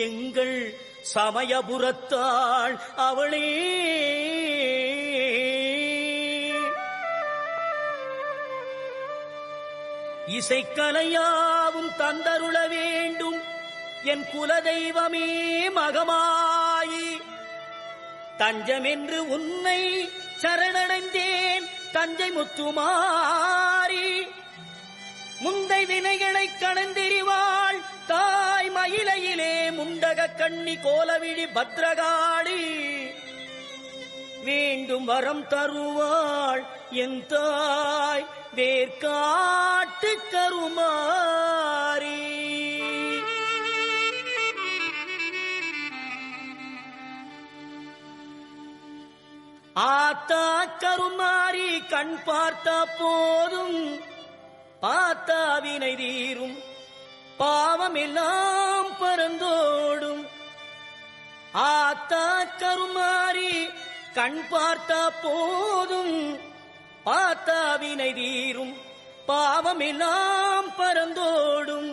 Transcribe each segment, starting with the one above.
எங்கள் சமயபுரத்தாள் அவளே. இசைக்கலையாவும் தந்தருள வேண்டும். என் குலதெய்வமே மகமாயி. தஞ்சமென்று உன்னை சரணடைந்தேன். தஞ்சை முத்துமாரி முந்தை வினைகளை கணந்தெறிவாள் தாய் மயிலையிலே முண்டக கண்ணி கோலவிழி பத்ரகாளி. வேண்டும் வரம் தருவாள் என் தாய் வேர்காட்டு கருமாறி. ஆத்தா கருமாறி கண் பார்த்தா போதும் பார்த்தாவினை தீரும் பாவமெல்லாம் பறந்தோடும். ஆத்தா கருமாறி கண் பார்த்தா போதும். பார்த்தாவினை தீரும் பாவமெல்லாம் பறந்தோடும்.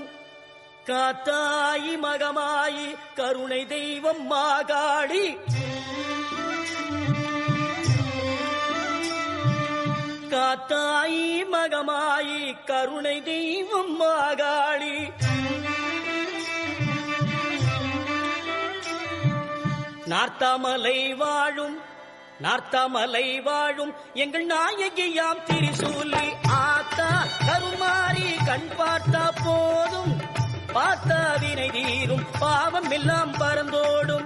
காத்தாயி மகமாயி கருணை தெய்வம் மாகாடி. காத்தாயி மகமாயி கருணை தெய்வம் மாகாளி நார்த்தாமலை வாழும் நார்த்தாமலை வாழும் எங்கள் நாயகியாம் திரிசூலி. ஆத்தா கருமாறி கண் பார்த்தா போதும். பார்த்தா வினை தீரும் பாவம் எல்லாம் பறந்தோடும்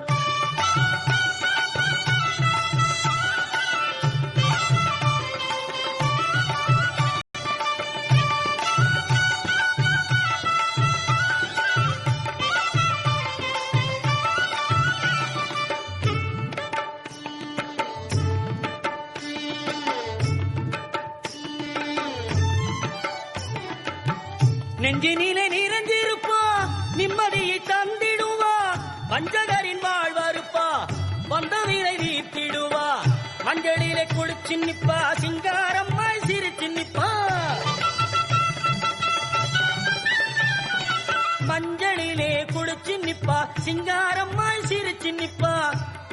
நெஞ்சினிலே நிறைஞ்சிருப்பா நிம்மதியை தந்திடுவா பஞ்சகரின் வாழ்வறுப்பா வந்த வீரை நீத்திடுவா மஞ்சளிலே குளிச்சு நிப்பா மஞ்சளிலே குளிச்சு நிப்பா சிங்காரம்மாய் சிரிச்சு நிப்பா.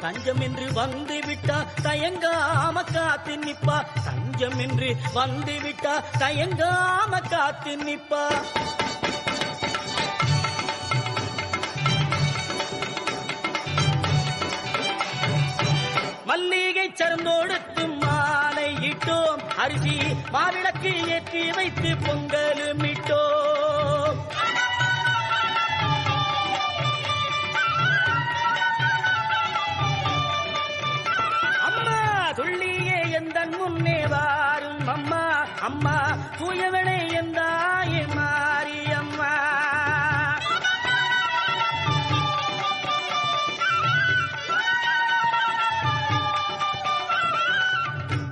தஞ்சம் என்று வந்து விட்டா தயங்காம காத்து நிப்பா. தஞ்சம் என்று வந்து விட்டா தயங்காம காத்து நிப்பா. மல்லிகை சரந்தோடுத்து மாலை இட்டோம். அரிசி மாவிளக்கு ஏற்றி வைத்து பொங்கலும் இட்டோம். முன்னே வாரும் அம்மா அம்மா தூயவளே எந்தாயே மாரியம்மா.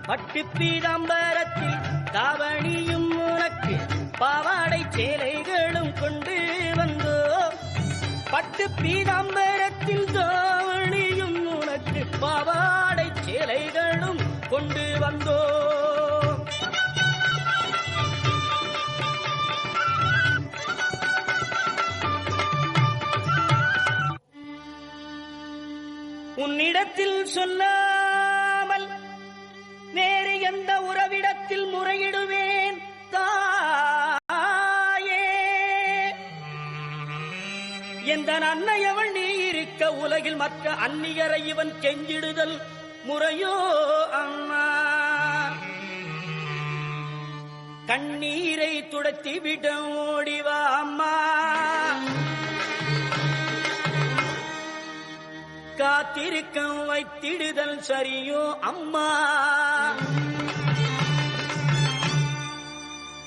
பட்டு பீதாம்பரத்தில் தாவணியும் உனக்கு பாவாடை சேலைகளும் கொண்டு வந்தோ பட்டு பீதாம்பரத்தில் தோ சொல்லாமல் வேறு எந்த உறவிடத்தில் முறையிடுவேன் தாயே. எந்த அன்னையவள் நீ இருக்க உலகில் மற்ற அந்நியரை இவன் கெஞ்சிடுதல் முறையோ அம்மா. கண்ணீரை துடைத்தி விட ஓடிவா அம்மா. காத்திருக்கம் வைத்திடுதல் சரியோ அம்மா.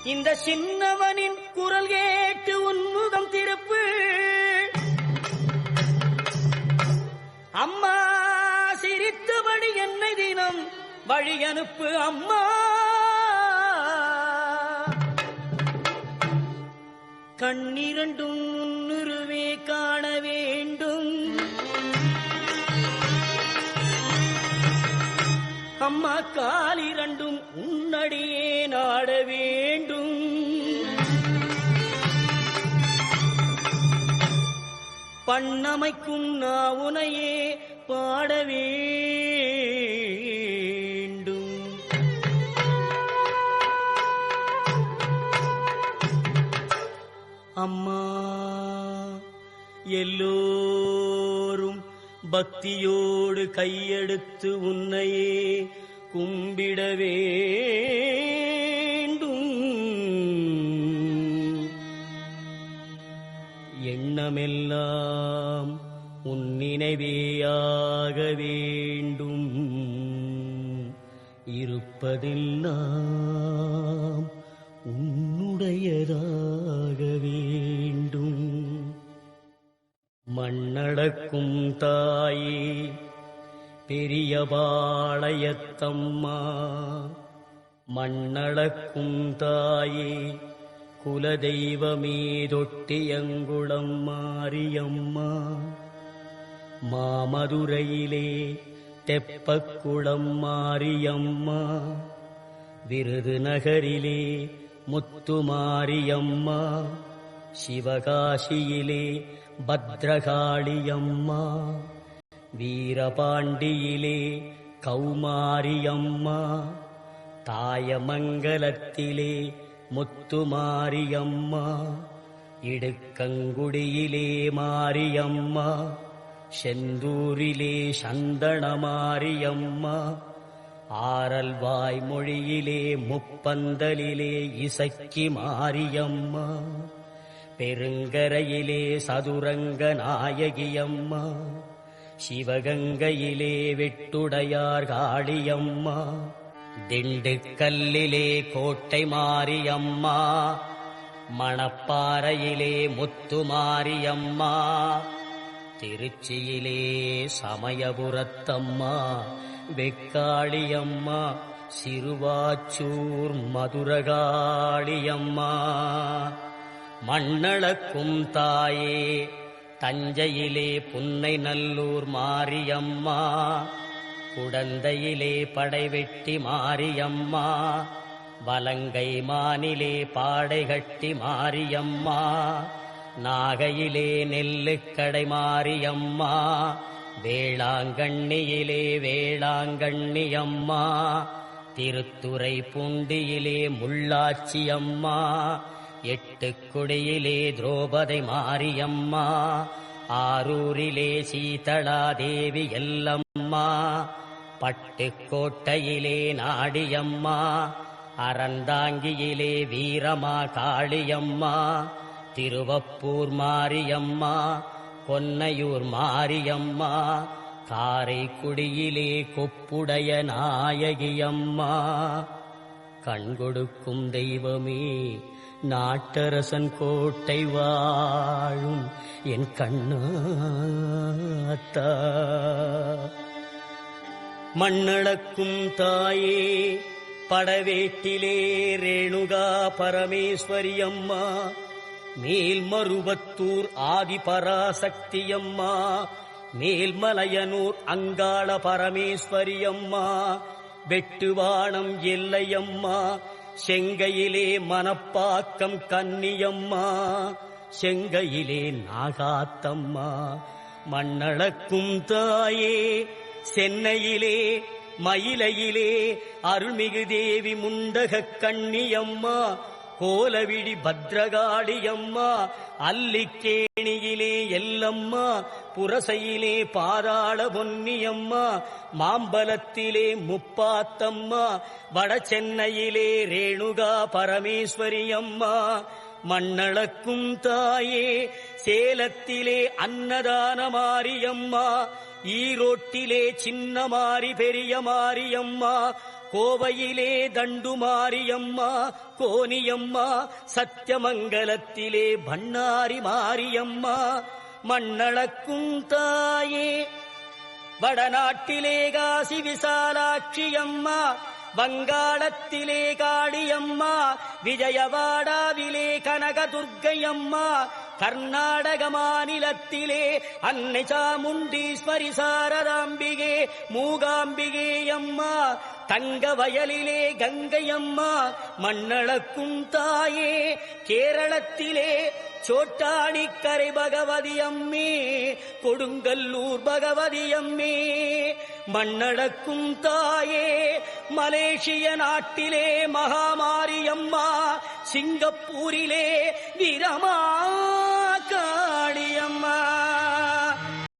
இந்த சின்னவனின் குரல் கேட்டு உன்முகம் திருப்பு. அம்மா சிரித்தபடி என்னை தினம் வழி அனுப்பு அம்மா. கண்ணிரண்டும் முன்னுருவே காண வேண்டும். அம்மா காலிரண்டும் உன்னடியே நாட வேண்டும். பண்ணமைக்கும் நாவுனையே பாட வேண்டும். அம்மா எல்லோ பக்தியோடு கையெடுத்து உன்னையே கும்பிட வேண்டும் எண்ணமெல்லாம் உன் நினைவேயாக வேண்டும். இருப்பதெல்லாம் உன்னுடையதா கடக்கும் தாயே பெரிய பாளையத்தம்மா. மண்ணடக்கும் தாயே குலதெய்வமே தொட்டியங்குளம் மாரியம்மா. மாமதுரையிலே தெப்பக்குளம் மாரியம்மா. விருதுநகரிலே முத்துமாரியம்மா சிவகாசியிலே பத்ரகாளியம்மா வீரபாண்டியிலே கௌமாரியம்மா தாயமங்கலத்திலே முத்துமாரியம்மா இடுக்கங்குடியிலே மாரியம்மா செந்தூரிலே சந்தனமாரியம்மா ஆரல் வாய்மொழியிலே முப்பந்தலிலே இசக்கி மாரியம்மா. பெருங்கரையிலே சதுரங்க நாயகியம்மா. சிவகங்கையிலே வெட்டுடையார் காளியம்மா. திண்டுக்கல்லிலே கோட்டை மாரியம்மா. மணப்பாறையிலே முத்துமாரியம்மா திருச்சியிலே சமயபுரத்தம்மா. வெக்காளியம்மா. சிறுவாச்சூர் மதுரகாளியம்மா. மண்ணளக்கும் தாயே தஞ்சையிலே புன்னை நல்லூர் மாரியம்மா குடந்தையிலே படைவெட்டி மாரியம்மா வலங்கை மானிலே பாடைகட்டி மாரியம்மா நாகையிலே நெல்லுக்கடை மாரியம்மா வேளாங்கண்ணியிலே வேளாங்கண்ணியம்மா திருத்துறை பூண்டியிலே முள்ளாச்சியம்மா எட்டுக்குடியிலே திரௌபதி மாரியம்மா ஆரூரிலே சீதளாதேவி எல்லம்மா பட்டுக்கோட்டையிலே நாடியம்மா அறந்தாங்கியிலே வீரமா காளியம்மா திருவப்பூர் மாரியம்மா பொன்னையூர் மாரியம்மா காரைக்குடியிலே கொப்புடைய நாயகியம்மா. கண் கொடுக்கும் தெய்வமே நாட்டரசன் கோட்டை வாழும் என் கண்ணாத்தா மண்ணளக்கும் தாயே படவேட்டிலே ரேணுகா பரமேஸ்வரி அம்மா. மேல்மருவத்தூர் ஆதிபராசக்தியம்மா மேல்மலையனூர் அங்காள பரமேஸ்வரி அம்மா. வெட்டுவானம் எல்லையம்மா. செங்கையிலே மனப்பாக்கம் கன்னியம்மா செங்கையிலே நாகாத்தம்மா. மண்ணளக்கும் தாயே சென்னையிலே மயிலையிலே அருள்மிகு தேவி முண்டக கண்ணியம்மா. கோலவிடி பத்ரகாளியம்மா அல்லிக்கேணியிலே எல்லம்மா புரசையிலே பாராள பொன்னியம்மா மாம்பலத்திலே முப்பாத்தம்மா வட சென்னையிலே ரேணுகா பரமேஸ்வரியம்மா. மண்ணளக்கும் தாயே சேலத்திலே அன்னதான மாரியம்மா ஈரோட்டிலே சின்ன மாறி பெரிய மாரியம்மா கோவையிலே தண்டுமாரியம்மா கோனியம்மா சத்தியமங்கலத்திலே பண்ணாரி மாரியம்மா மண்ணளக்கும் தாயே. வடநாட்டிலே காசி விசாலாட்சியம்மா வங்காளத்திலே காளியம்மா விஜயவாடாவிலே கனகதுர்க்கையம்மா கர்நாடக மாநிலத்திலே அன்னை சாமுண்டீஸ்வரி சாரதாம்பிகே மூகாம்பிகே அம்மா தங்க வயலிலே கங்கையம்மா மண்ணளக்கும் தாயே கேரளத்திலே சோட்டாணிக்கரை பகவதி அம்மே கொடுங்கல்லூர் பகவதி அம்மே. மண்ணடக்கும் தாயே மலேசிய நாட்டிலே மகாமாரியம்மா சிங்கப்பூரிலே வீரமா.